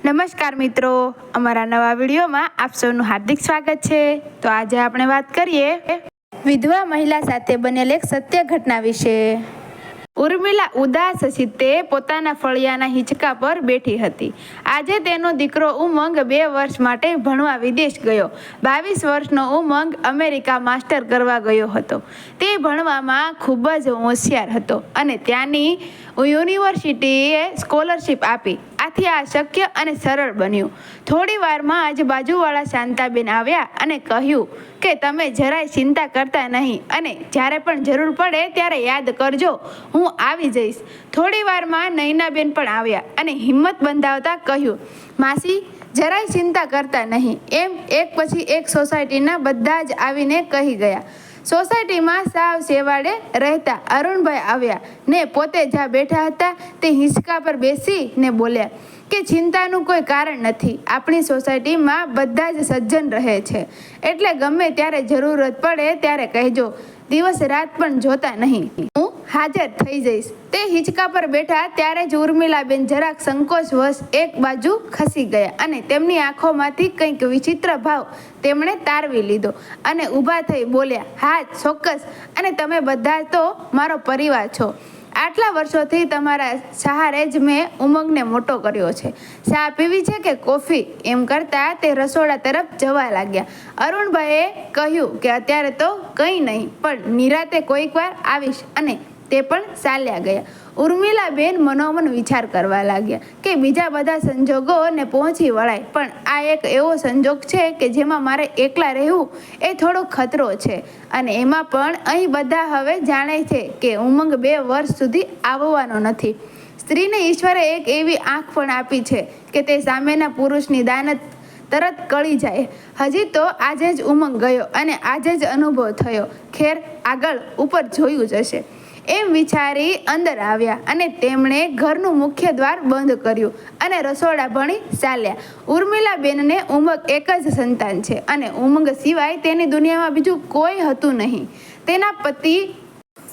નમસ્કાર મિત્રો, અમારા નવા વિડીયોમાં આપ સૌનું હાર્દિક સ્વાગત છે. તો આજે આપણે વાત કરીએ વિધવા મહિલા સાથે બનેલ એક સત્ય ઘટના વિશે. ઉર્મિલા ઉદાસ તે પોતાના ફળિયાના હિંચકા પર બેઠી હતી. આજે તેનો દીકરો ઉમંગ બે વર્ષ માટે ભણવા વિદેશ ગયો. બાવીસ વર્ષનો ઉમંગ અમેરિકા માસ્ટર કરવા ગયો હતો. તે ભણવામાં ખૂબ જ હોશિયાર હતો અને ત્યાંની યુનિવર્સિટીએ સ્કોલરશિપ આપી. આથી આ શક્ય અને સરળ બન્યું. થોડી વારમાં જ બાજુવાળા શાંતાબેન આવ્યા અને કહ્યું કે, તમે જરાય ચિંતા કરતા નહીં અને જ્યારે પણ જરૂર પડે ત્યારે યાદ કરજો, હું આવી જઈશ. થોડી વારમાં નૈનાબેન પણ આવ્યા અને હિંમત બંધાવતા કહ્યું, માસી, જરાય ચિંતા કરતા નહીં. એમ એક પછી એક સોસાયટીના બધા જ આવીને કહી ગયા. સોસાયટીમાં સાવ સેવાડે રહેતા અરુણભાઈ આવ્યા ને પોતે જ્યાં બેઠા હતા તે હિંચકા પર બેસી ને બોલ્યા કે ચિંતાનું કોઈ કારણ નથી. આપણી સોસાયટીમાં બધા જ સજ્જન રહે છે. એટલે ગમે ત્યારે જરૂરત પડે ત્યારે કહેજો. દિવસ રાત પણ જોતા નહીં. હું હાજર થઈ જઈશ. તે હિંચકા પર બેઠા ત્યારે જ ઉર્મિલાબેન જરાક સંકોચવશ એક બાજુ ખસી ગયા અને તેમની આંખોમાંથી કંઈક વિચિત્ર ભાવ તેમણે તારવી લીધો અને ઊભા થઈ બોલ્યા હા ચોક્કસ. અને તમે બધા તો મારો પરિવાર છો. આટલા વર્ષોથી તમારા સહારે જ મેં ઉમંગને મોટો કર્યો છે. ચા પીવી છે કે કોફી? એમ કરતાં તે રસોડા તરફ જવા લાગ્યા. અરુણભાઈએ કહ્યું કે, અત્યારે તો કંઈ નહીં, પણ નિરાતે કોઈક વાર આવીશ અને તે પણ ચાલ્યા ગયા. ઉર્મિલાબેન મનોમન વિચાર કરવા લાગ્યા કે બીજા બધા સંજોગોને પહોંચી વળાય, પણ આ એક એવો સંજોગ છે કે જેમાં મારે એકલા રહેવું એ થોડો ખતરો છે. અને એમાં પણ અહીં બધા હવે જાણે છે કે ઉમંગ બે વર્ષ સુધી આવવાનો નથી. સ્ત્રીને ઈશ્વરે એક એવી આંખ પણ આપી છે કે તે સામેના પુરુષની દાનત તરત કળી જાય. હજી તો આજે જ ઉમંગ ગયો અને આજે જ અનુભવ થયો. ખેર આગળ ઉપર જોયું જશે એમ વિચારી અંદર આવ્યા અને તેમણે ઘરનું મુખ્ય દ્વાર બંધ કર્યું અને રસોડા ભણી ચાલ્યા. ઉર્મિલાબેનને ઉમંગ એક જ સંતાન છે અને ઉમંગ સિવાય તેની દુનિયામાં બીજું કોઈ હતું નહીં. તેના પતિ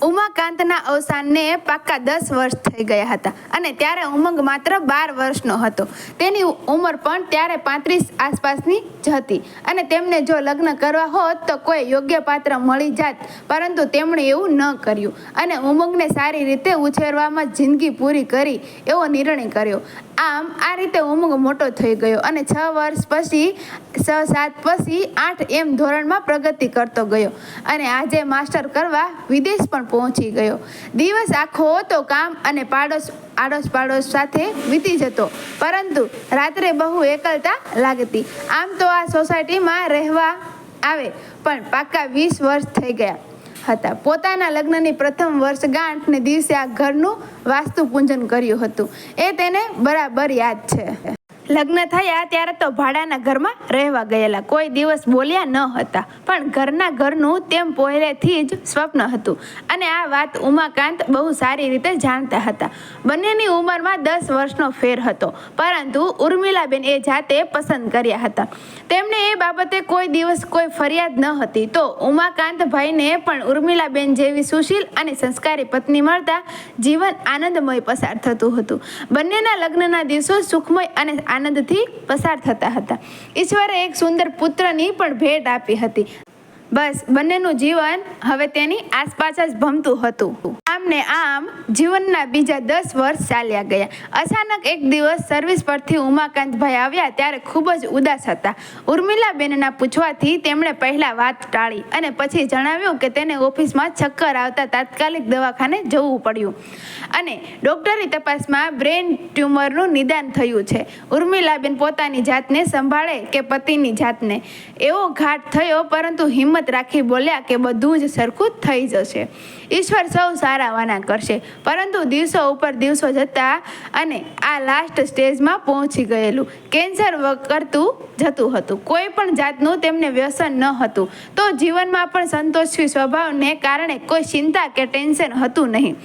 ઉમાકાંતના અવસાનને પાક્કા દસ વર્ષ થઈ ગયા હતા અને ત્યારે ઉમંગ માત્ર બાર વર્ષનો હતો. તેની ઉંમર પણ ત્યારે પાંત્રીસ આસપાસની જ હતી અને તેમને જો લગ્ન કરવા હોત તો કોઈ યોગ્ય પાત્ર મળી જાત, પરંતુ તેમણે એવું ન કર્યું અને ઉમંગને સારી રીતે ઉછેરવામાં જિંદગી પૂરી કરી એવો નિર્ણય કર્યો. આમ, આ રીતે ઉમંગ મોટો થઈ ગયો અને છ વર્ષ પછી, છ સાત પછી આઠ એમ ધોરણમાં પ્રગતિ કરતો ગયો અને આજે માસ્ટર કરવા વિદેશ પણ પહોંચી ગયો. દિવસ આખો હતો કામ અને પાડોશ આડોશ પાડોશ સાથે વીતી જતો. પરંતુ રાત્રે બહુ એકલતા લાગતી. આમ તો આ સોસાયટીમાં રહેવા આવે, પણ પાક્કા વીસ વર્ષ થઈ ગયા હતા. પોતાના લગ્નની પ્રથમ વર્ષગાંઠને દિવસે આ ઘરનું વાસ્તુ પૂજન કર્યું હતું. એ તેને બરાબર યાદ છે. લગ્ન થયા ત્યારે તો ભાડાના ઘરમાં રહેવા ગયેલા. કોઈ દિવસ બોલ્યા ન હતા. પણ ઘરના ઘરનું તેમ પહેલેથી જ સ્વપ્ન હતું. અને આ વાત ઉમાકાંત બહુ સારી રીતે જાણતા હતા. બંનેની ઉંમરમાં દસ વર્ષનો ફેર હતો. પરંતુ ઉર્મિલાબેન એ જાતે પસંદ કર્યા હતા. તેમણે એ બાબતે કોઈ દિવસ કોઈ ફરિયાદ ન હતી. તો ઉમાકાંતભાઈને પણ ઉર્મિલાબેન જેવી સુશીલ અને સંસ્કારી પત્ની મળતા જીવન આનંદમય પસાર થતું હતું. બંનેના લગ્નના દિવસો સુખમય અને આનંદથી પસાર થતા હતા. ઈશ્વરે એક સુંદર પુત્રની પણ ભેટ આપી હતી. બસ, બંનેનું જીવન હવે તેની આસપાસ જ ભમતું હતું. આમ ને આમ જીવનના બીજા દસ વર્ષ ચાલ્યા ગયા. અચાનક એક દિવસ સર્વિસ પરથી ઉમાકાંતભાઈ આવ્યા ત્યારે ખૂબ જ ઉદાસ હતા. ઉર્મિલાબેનના પૂછવાથી તેમણે પહેલા વાત ટાળી અને પછી જણાવ્યું કે તેને ઓફિસમાં ચક્કર આવતા તાત્કાલિક દવાખાને જવું પડ્યું. અને ડૉક્ટરની તપાસમાં બ્રેન ટ્યુમરનું નિદાન થયું છે. ઉર્મિલાબેન પોતાની જાતને સંભાળે કે પતિની જાતને? એવો ઘાટ થયો, પરંતુ હિંમત રાખી બોલ્યા કે બધું જ સરખું થઈ જશે. ઈશ્વર સૌ સારા વાના કરશે. પરંતુ દિવસો ઉપર દિવસો જતા અને આ લાસ્ટ સ્ટેજમાં પહોંચી ગયેલું. કેન્સર કરતું જતું હતું. કોઈ પણ જાતનું તેમને વ્યસન ન હતું. તો જીવનમાં પણ સંતોષી સ્વભાવને કારણે કોઈ ચિંતા કે ટેન્શન હતું નહીં.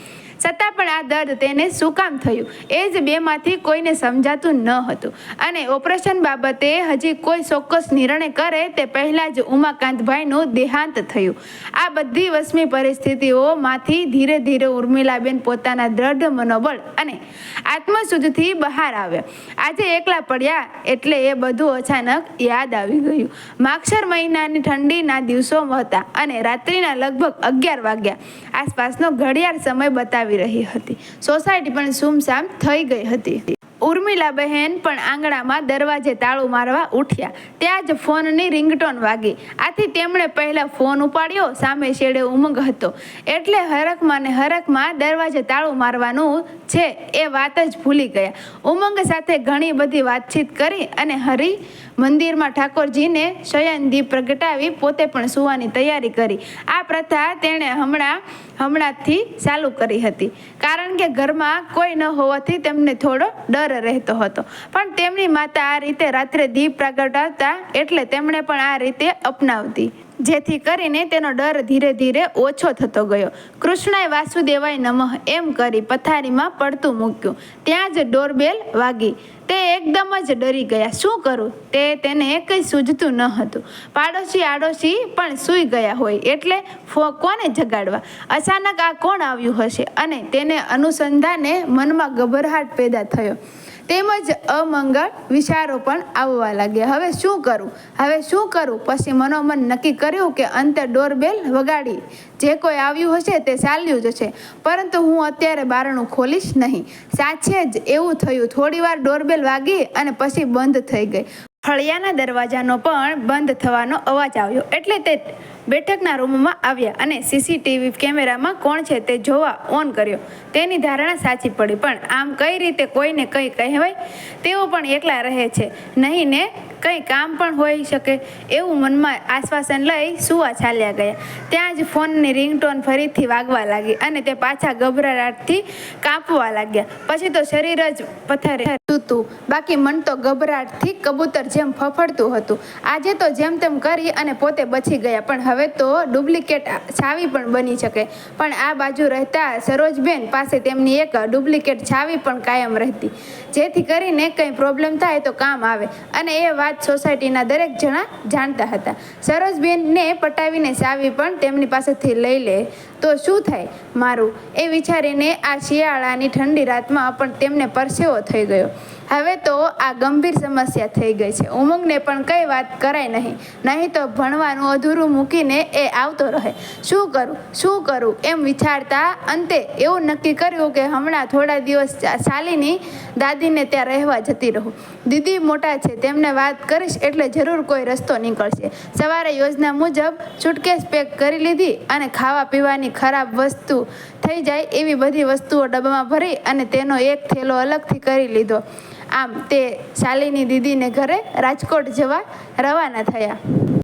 છતાં પણ આ દર્દ તેને શું કામ થયું? એ જ બેમાંથી કોઈને સમજાતું ન હતું. અને ઓપરેશન બાબતે હજી કોઈ ચોક્કસ નિર્ણય કરે તે પહેલાં જ ઉમાકાંતભાઈનું દેહાંત થયું. આ બધી વસમી પરિસ્થિતિઓમાંથી ધીરે ધીરે ઉર્મિલાબેન પોતાના દ્રઢ મનોબળ અને આત્મશુદ્ધથી બહાર આવ્યા. આજે એકલા પડ્યા એટલે એ બધું અચાનક યાદ આવી ગયું. માક્ષર મહિનાની ઠંડીના દિવસો હતા અને રાત્રિના લગભગ અગિયાર વાગ્યા. આસપાસનો ઘડિયાળ સમય બતાવી રહી હતી. સોસાયટી પણ સુમસામ થઈ ગઈ હતી. ઉર્મિલા બહેન પણ આંગણામાં દરવાજે તાળું મારવા ઉઠ્યા. ત્યાં જ ફોનની રિંગટોન વાગી. આથી તેમણે પહેલા ફોન ઉપાડ્યો, સામે શેડે ઉમંગ હતો. એટલે હરખમાં ને હરખમાં દરવાજે તાળું મારવાનું છે એ વાત જ ભૂલી ગયા. ઉમંગ સાથે ઘણી બધી વાતચીત કરી અને હરી મંદિરમાં ઠાકોરજીને શયન દીપ પ્રગટાવી પોતે પણ સુવાની તૈયારી કરી. આ પ્રથા તેણે હમણાં, હમણાંથી ચાલુ કરી હતી. કારણ કે ઘરમાં કોઈ ન હોવાથી તેમને થોડો ડર રહેતો હતો. પણ તેમની માતા આ રીતે રાત્રે દીપ પ્રગટાવતા એટલે તેમણે પણ આ રીતે અપનાવતી. જેથી કરીને તેનો ડર ધીરે ધીરે ઓછો થતો ગયો. કૃષ્ણએ વાસુદેવાય નમઃ એમ કરી પથારીમાં પડતું મૂક્યું. ત્યાં જ ડોરબેલ વાગી. તે એકદમ જ ડરી ગયા. શું કરું? તે તેને કંઈ સૂઝતું ન હતું. પાડોશી આડોશી પણ સૂઈ ગયા હોય એટલે ફો કોને જગાડવા? અચાનક આ કોણ આવ્યું હશે? અને તેને અનુસંધાને મનમાં ગભરાટ પેદા થયો. તેમજ અમંગળ વિચારો પણ આવવા લાગ્યા. હવે શું કરું? હવે શું કરું? પછી મનોમન નક્કી કર્યું કે અંતે ડોરબેલ વગાડી. જે કોઈ આવ્યું હશે તે ચાલ્યું જ હશે. પરંતુ હું અત્યારે બારણું ખોલીશ નહીં. સાચે જ એવું થયું. થોડીવાર ડોરબેલ વાગી અને પછી બંધ થઈ ગઈ. ફળિયાના દરવાજાનો પણ બંધ થવાનો અવાજ આવ્યો. એટલે તે બેઠકના રૂમમાં આવ્યા અને સીસીટીવી કેમેરામાં કોણ છે તે જોવા ઓન કર્યો. તેની ધારણા સાચી પડી, પણ આમ કઈ રીતે કોઈને કંઈ કહેવાય? તેઓ પણ એકલા રહે છે. નહીં ને કંઈ કામ પણ હોઈ શકે એવું મનમાં આશ્વાસન લઈ સુવા ચાલ્યા ગયા. ત્યાં જ ફોનની રિંગટોન ફરીથી વાગવા લાગી અને તે પાછા ગભરાટથી કાંપવા લાગ્યા. પછી તો શરીર જ પથારે તૂતું. બાકી મન તો ગભરાટથી કબૂતર જેમ ફફડતું હતું. આજે તો જેમ તેમ કરી અને પોતે બચી ગયા, પણ હવે તો ડુપ્લિકેટ છાવી પણ બની શકે. પણ આ બાજુ રહેતા સરોજબેન પાસે તેમની એક ડુપ્લિકેટ છાવી પણ કાયમ રહેતી. જેથી કરીને કંઈ પ્રોબ્લેમ થાય તો કામ આવે. અને એ વાત સોસાયટીના દરેક જણા જાણતા હતા. સરોજબેનને પટાવીને ચાવી પણ તેમની પાસેથી લઈ લે. તો શું થાય? મારું. એ વિચારીને આ શિયાળાની ઠંડી રાતમાં પણ તેમને પરસેવો થઈ ગયો. હવે તો આ ગંભીર સમસ્યા થઈ ગઈ છે. ઉમંગને પણ કઈ વાત કરાય નહીં. નહીં તો ભણવાનું અધૂરું મૂકીને એ આવતો રહે. શું કરું? શું કરું? એમ વિચારતા અંતે એવું નક્કી કર્યું કે હમણાં થોડા દિવસ શાલીની દાદીને ત્યાં રહેવા જતી રહું. દીદી મોટા છે, તેમને વાત કરીશ એટલે જરૂર કોઈ રસ્તો નીકળશે. સવારે યોજના મુજબ સુટકેસ પેક કરી લીધી અને ખાવા પીવાની ખરાબ વસ્તુ થઈ જાય એવી બધી વસ્તુઓ ડબ્બામાં ભરી અને તેનો એક થેલો અલગથી કરી લીધો. આમ તે શાલિની દીદીને ઘરે રાજકોટ જવા રવાના થયા.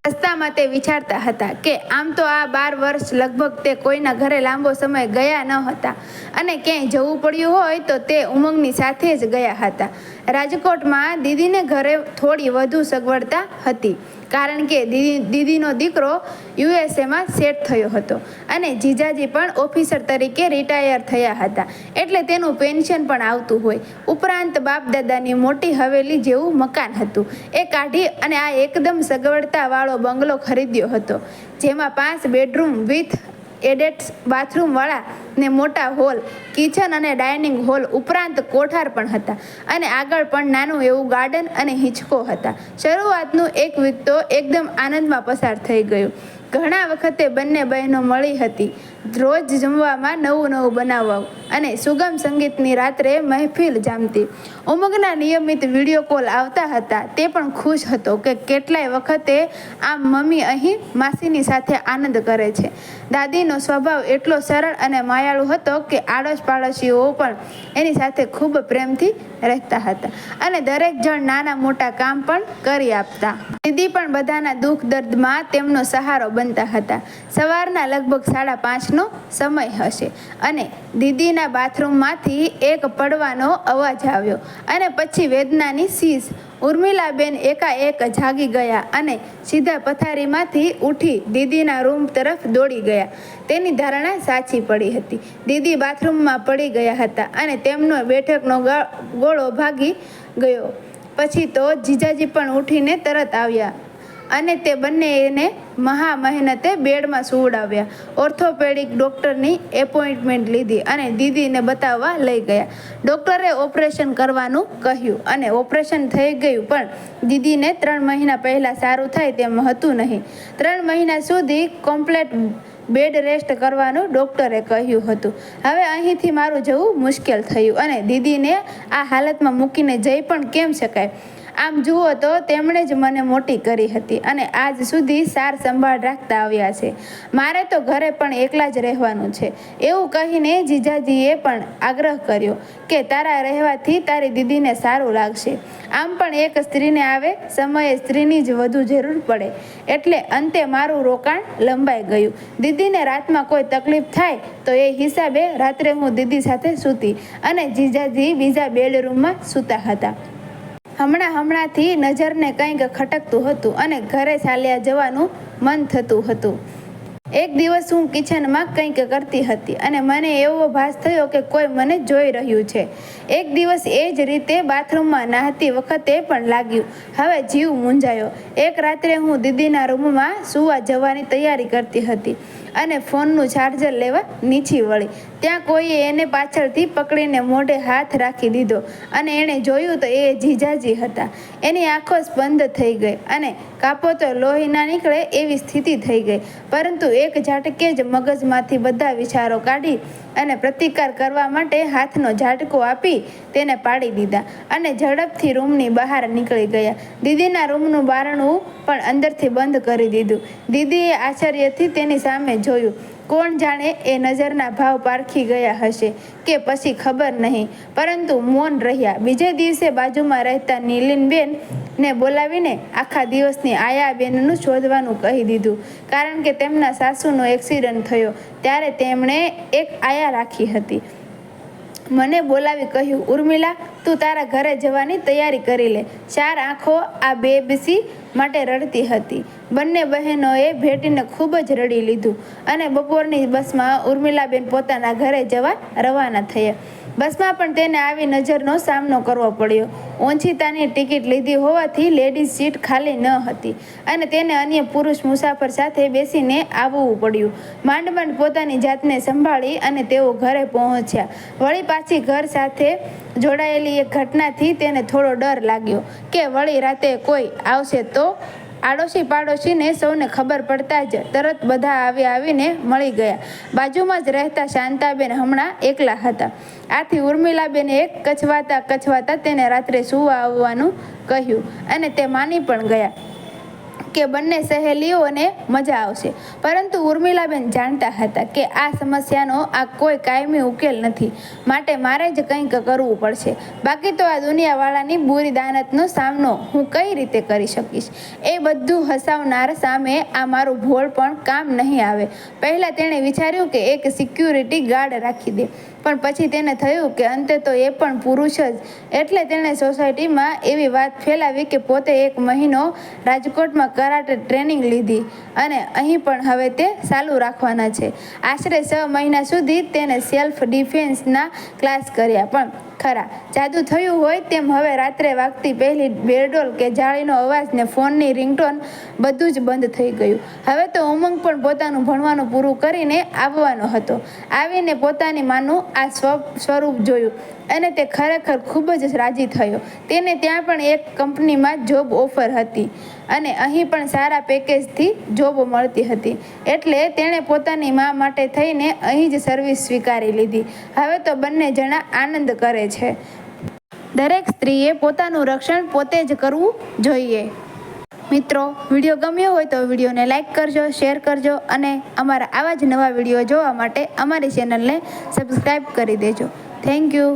રસ્તામાં તે વિચારતા હતા કે આમ તો આ બાર વર્ષ લગભગ તે કોઈના ઘરે લાંબો સમય ગયા ન હતા અને ક્યાંય જવું પડ્યું હોય તો તે ઉમંગની સાથે જ ગયા હતા. રાજકોટમાં દીદીને ઘરે થોડી વધુ સગવડતા હતી. કારણ કે દીદી, દીદીનો દીકરો યુએસએમાં સેટ થયો હતો અને જીજાજી પણ ઓફિસર તરીકે રિટાયર થયા હતા. એટલે તેનું પેન્શન પણ આવતું હોય. ઉપરાંત બાપ દાદાની મોટી હવેલી જેવું મકાન હતું. એ કાઢી અને આ એકદમ સગવડતાવાળો બંગલો ખરીદ્યો હતો. જેમાં પાંચ બેડરૂમ, વિથ એડેટ બાથરૂમવાળા ને મોટા હોલ, કિચન અને ડાઇનિંગ હોલ ઉપરાંત કોઠાર પણ હતા અને આગળ પણ નાનું એવું ગાર્ડન અને હિંચકો હતા. શરૂઆતનું એક વીક તો એકદમ આનંદમાં પસાર થઈ ગયું. ઘણા વખતે બંને બહેનો મળી હતી. રોજ જમવામાં નવું નવું બનાવવું અને સુગમ સંગીતની રાત્રે મહેફિલ જામતી. ઉમંગના નિયમિત વીડિયો કોલ આવતા હતા. તે પણ ખુશ હતો કે કેટલાય વખતે આમ મમ્મી અહીં માસીની સાથે આનંદ કરે છે. દાદીનો સ્વભાવ એટલો સરળ અને માયાળુ હતો કે આડોશ પાડોશીઓ પણ એની સાથે ખૂબ પ્રેમથી રહેતા હતા અને દરેક જણ નાના મોટા કામ પણ કરી આપતા. દીદી પણ બધાના દુઃખ દર્દમાં તેમનો સહારો બનતા હતા. સવારના લગભગ સાડા પાંચનો સમય હશે. અને દીદીના બાથરૂમમાંથી એક પડવાનો અવાજ આવ્યો અને પછી વેદનાની સીઝ ઉર્મિલાબેન એકાએક જાગી ગયા અને સીધા પથારીમાંથી ઉઠી દીદીના રૂમ તરફ દોડી ગયા. તેની ધારણા સાચી પડી હતી. દીદી બાથરૂમમાં પડી ગયા હતા અને તેમનો બેઠકનો ગોળો ભાગી ગયો. પછી તો જીજાજી પણ ઉઠીને તરત આવ્યા. અને તે બંને એને મહા મહેનતે બેડમાં સુવડાવ્યા. ઓર્થોપેડિક ડૉક્ટરની એપોઇન્ટમેન્ટ લીધી અને દીદીને બતાવવા લઈ ગયા. ડૉક્ટરે ઓપરેશન કરવાનું કહ્યું અને ઓપરેશન થઈ ગયું પણ દીદીને ત્રણ મહિના પહેલાં સારું થાય તેમ હતું નહીં. ત્રણ મહિના સુધી કોમ્પ્લેટ બેડ રેસ્ટ કરવાનું ડૉક્ટરે કહ્યું હતું. હવે અહીંથી મારું જવું મુશ્કેલ થયું અને દીદીને આ હાલતમાં મૂકીને જઈ પણ કેમ શકાય? આમ જુઓ તો તેમણે જ મને મોટી કરી હતી અને આજ સુધી સાર સંભાળ રાખતા આવ્યા છે. મારે તો ઘરે પણ એકલા જ રહેવાનું છે. એવું કહીને જીજાજીએ પણ આગ્રહ કર્યો કે તારા રહેવાથી તારી દીદીને સારું લાગશે. આમ પણ એક સ્ત્રીને આવે, સમયે સ્ત્રીની જ વધુ જરૂર પડે. એટલે અંતે મારું રોકાણ લંબાઈ ગયું. દીદીને રાતમાં કોઈ તકલીફ થાય તો એ હિસાબે રાત્રે હું દીદી સાથે સૂતી અને જીજાજી બીજા બેડરૂમમાં સૂતા હતા. હમણાં હમણાંથી નજરને કંઈક ખટકતું હતું અને ઘરે ચાલ્યા જવાનું મન થતું હતું. એક દિવસ હું કિચનમાં કંઈક કરતી હતી અને મને એવો ભાસ થયો કે કોઈ મને જોઈ રહ્યું છે. એક દિવસ એ જ રીતે બાથરૂમમાં નહાતી વખતે પણ લાગ્યું, હવે જીવ મૂંઝાયો. એક રાત્રે હું દીદીના રૂમમાં સૂવા જવાની તૈયારી કરતી હતી. અને ફોનનું ચાર્જર લેવા નીચી વળી. ત્યાં કોઈએ એને પાછળથી પકડીને મોઢે હાથ રાખી દીધો અને એણે જોયું તો એ જીજાજી હતા. એની આંખો બંધ થઈ ગઈ અને કાપો તો લોહી ના નીકળે એવી સ્થિતિ થઈ ગઈ. પરંતુ એક ઝાટકે જ મગજમાંથી બધા વિચારો કાઢી અને પ્રતિકાર કરવા માટે હાથનો ઝાટકો આપી તેને પાડી દીધા અને ઝડપથી રૂમની બહાર નીકળી ગયા. દીદીના રૂમનું બારણું પણ અંદરથી બંધ કરી દીધું. દીદીએ આશ્ચર્યથી તેની સામે જોયું. કોણ જાણે એ નજરના ભાવ પારખી ગયા હશે કે પછી ખબર નહીં. પરંતુ મૌન રહ્યા. બીજે દિવસે બાજુમાં રહેતા નીલિનબેન ને બોલાવીને આખા દિવસની આયાબેનનું શોધવાનું કહી દીધું. કારણ કે તેમના સાસુનો એક્સિડન્ટ થયો. ત્યારે તેમણે એક આયા રાખી હતી. મને બોલાવી કહ્યું, ઉર્મિલા, તું તારા ઘરે જવાની તૈયારી કરી લે. ચાર આંખો આ બેબસી માટે રડતી હતી. બંને બહેનોએ ભેટીને ખૂબ જ રડી લીધું અને બપોરની બસમાં ઉર્મિલાબેન પોતાના ઘરે જવા રવાના થયા. બસમાં પણ તેને આવી નજરનો સામનો કરવો પડ્યો. ઓંછીતાની ટિકિટ લીધી હોવાથી લેડીઝ સીટ ખાલી ન હતી અને તેને અન્ય પુરુષ મુસાફર સાથે બેસીને આવવું પડ્યું. માંડ પોતાની જાતને સંભાળી અને તેઓ ઘરે પહોંચ્યા. વળી પાછી ઘર સાથે જોડાયેલી એક ઘટનાથી તેને થોડો ડર લાગ્યો કે વળી રાતે કોઈ આવશે તો આડોશી પાડોશીને સૌને ખબર પડતા જ તરત બધા આવી આવીને મળી ગયા. બાજુમાં જ રહેતા શાંતાબેન હમણાં એકલા હતા. આથી ઉર્મિલાબેને એક કચવાતા કચવાતા તેને રાત્રે સુવા આવવાનું કહ્યું અને તે માની પણ ગયા. કે બંને સહેલીઓને મજા આવશે. પરંતુ ઉર્મિલાબેન જાણતા હતા કે આ સમસ્યાનો આ કોઈ કાયમી ઉકેલ નથી. માટે મારે જ કંઈક કરવું પડશે. બાકી તો આ દુનિયાવાળાની બુરી દાનતનો સામનો હું કઈ રીતે કરી શકીશ? એ બધું હસાવનાર સામે આ મારું ભોળ પણ કામ નહીં આવે. પહેલાં તેણે વિચાર્યું કે એક સિક્યુરિટી ગાર્ડ રાખી દે. પણ પછી તેને થયું કે અંતે તો એ પણ પુરુષ જ. એટલે તેણે સોસાયટીમાં એવી વાત ફેલાવી કે પોતે એક મહિનો રાજકોટમાં કરાટે ટ્રેનિંગ લીધી અને અહીં પણ હવે તે ચાલુ રાખવાના છે. આશરે છ મહિના સુધી તેને સેલ્ફ ડિફેન્સના ક્લાસ કર્યા પણ ખરા. જાદુ થયું હોય તેમ હવે રાત્રે વાગતી પહેલી બેરડોલ કે જાળીનો અવાજ ને ફોનની રિંગટોન બધું જ બંધ થઈ ગયું. હવે તો ઉમંગ પણ પોતાનું ભણવાનું પૂરું કરીને આવવાનો હતો. આવીને પોતાની માનું આ સ્વ સ્વરૂપ જોયું. અને તે ખરેખર ખૂબ જ રાજી થયો. તેને ત્યાં પણ એક કંપનીમાં જોબ ઓફર હતી અને અહીં પણ સારા પેકેજથી જોબ મળતી હતી. એટલે તેણે પોતાની મા માટે થઈને અહીં જ સર્વિસ સ્વીકારી લીધી. હવે તો બંને જણા આનંદ કરે છે. દરેક સ્ત્રીએ પોતાનું રક્ષણ પોતે જ કરવું જોઈએ. મિત્રો, વીડિયો ગમ્યો હોય તો વિડીયોને લાઇક કરજો શેર કરજો અને અમારા આવા જ નવા વીડિયો જોવા માટે અમારી ચેનલને સબસ્ક્રાઈબ કરી દેજો. Thank you